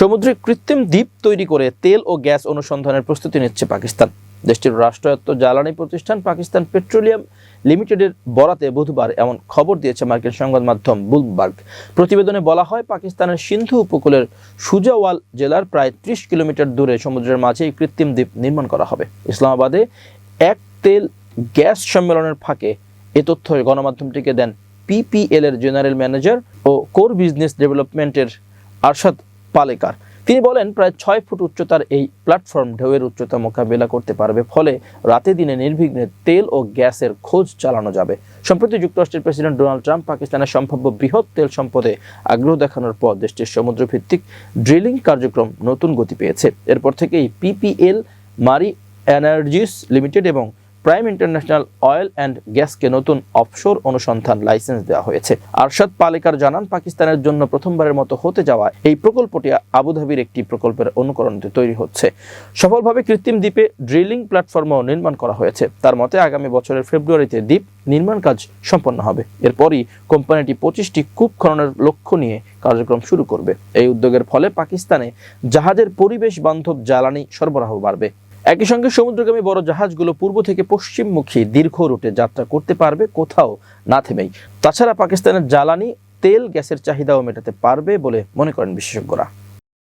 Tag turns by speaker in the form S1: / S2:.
S1: সমুদ্রে কৃত্রিম দ্বীপ তৈরি করে তেল ও গ্যাস অনুসন্ধানের প্রস্তুতি নিচ্ছে পাকিস্তান। দেশটির রাষ্ট্রায়ত্ত জ্বালানি প্রতিষ্ঠান পাকিস্তান পেট্রোলিয়াম লিমিটেডের বরাতে বুধবার এমন খবর দিয়েছে মার্কিন সংবাদ মাধ্যম বুলবার্গ। প্রতিবেদনে বলা হয়, পাকিস্তানের সিন্ধু উপকূলের সুজাওয়াল জেলার প্রায় ত্রিশ কিলোমিটার দূরে সমুদ্রের মাঝে এই কৃত্রিম দ্বীপ নির্মাণ করা হবে। ইসলামাবাদে এক তেল গ্যাস সম্মেলনের ফাঁকে এ তথ্য গণমাধ্যমটিকে দেন পিপিএল এর জেনারেল ম্যানেজার ও কোর বিজনেস ডেভেলপমেন্টের আরশাদ পালেকার। তিনি বলেন, প্রায় ছয় ফুট উচ্চতার এই প্ল্যাটফর্ম ঢেউয়ের উচ্চতা মোকাবেলা করতে পারবে, ফলে রাতে দিনে নির্বিঘ্নে তেল ও গ্যাসের খোঁজ চালানো যাবে। সম্প্রতি যুক্তরাষ্ট্রের প্রেসিডেন্ট ডোনাল্ড ট্রাম্প পাকিস্তানের সম্ভাব্য বৃহৎ তেল সম্পদে আগ্রহ দেখানোর পর দেশটির সমুদ্রভিত্তিক ড্রিলিং কার্যক্রম নতুন গতি পেয়েছে। এরপর থেকেই পিপিএল, মারি এনার্জিস লিমিটেড এবং প্রাইম ইন্টারন্যাশনাল অয়েল অ্যান্ড গ্যাসকে নতুন অফশোর অনুসন্ধান লাইসেন্স দেওয়া হয়েছে। আরশাদ পালেকার জানান, পাকিস্তানের জন্য প্রথমবারের মতো হতে যাওয়া এই প্রকল্পটি আবুধাবির একটি প্রকল্পের অনুকরণে তৈরি হচ্ছে। সফলভাবে কৃত্রিম দ্বীপে ড্রিলিং প্ল্যাটফর্মও নির্মাণ করা হয়েছে। তার মতে, আগামী বছরের ফেব্রুয়ারিতে দ্বীপ নির্মাণ কাজ সম্পন্ন হবে। এরপরই কোম্পানিটি পঁচিশটি কূপ খননের লক্ষ্য নিয়ে কার্যক্রম শুরু করবে। এই উদ্যোগের ফলে পাকিস্তানে জাহাজের পরিবেশ বান্ধব জ্বালানি সরবরাহ বাড়বে। একই সঙ্গে সমুদ্রগামী বড় জাহাজগুলো পূর্ব থেকে পশ্চিমমুখী দীর্ঘ রুটে যাত্রা করতে পারবে, কোথাও না থেমেই। তাছাড়া পাকিস্তানের জ্বালানি, তেল, গ্যাসের চাহিদাও মেটাতে পারবে বলে মনে করেন বিশেষজ্ঞরা।